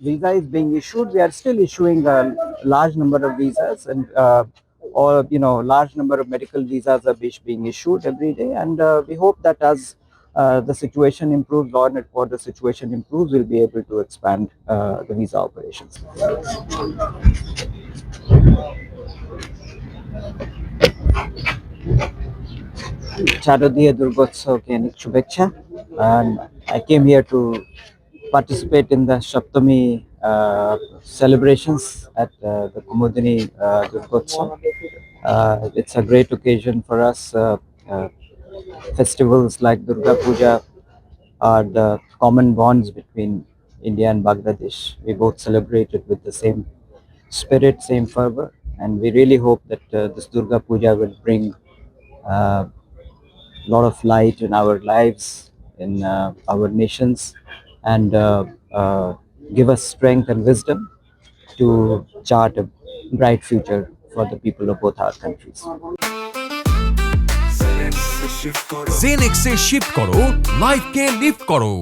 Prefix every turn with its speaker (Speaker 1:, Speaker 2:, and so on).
Speaker 1: visa is being issued, we are still issuing a large number of visas and uh, or you know large number of medical visas are being issued every day and uh, we hope that as uh, the situation improves, law and order situation improves, we'll be able to expand uh, the visa operations. Charodiya Durgotsav ke anek shubhecha and I came here to participate in the Shaptami uh, celebrations at uh, the Kumudini uh, Durgotsav. Uh, it's a great occasion for us. Uh, uh, festivals like Durga Puja are the common bonds between India and Bangladesh. We both celebrate it with the same spirit, same fervor, and we really hope that uh, this Durga Puja will bring a lot of light in our lives, in uh, our nations, and uh, uh, give us strength and wisdom to chart a bright future for the people of both our countries.
Speaker 2: জেনেক্সে shift করো লাইফকে lift করো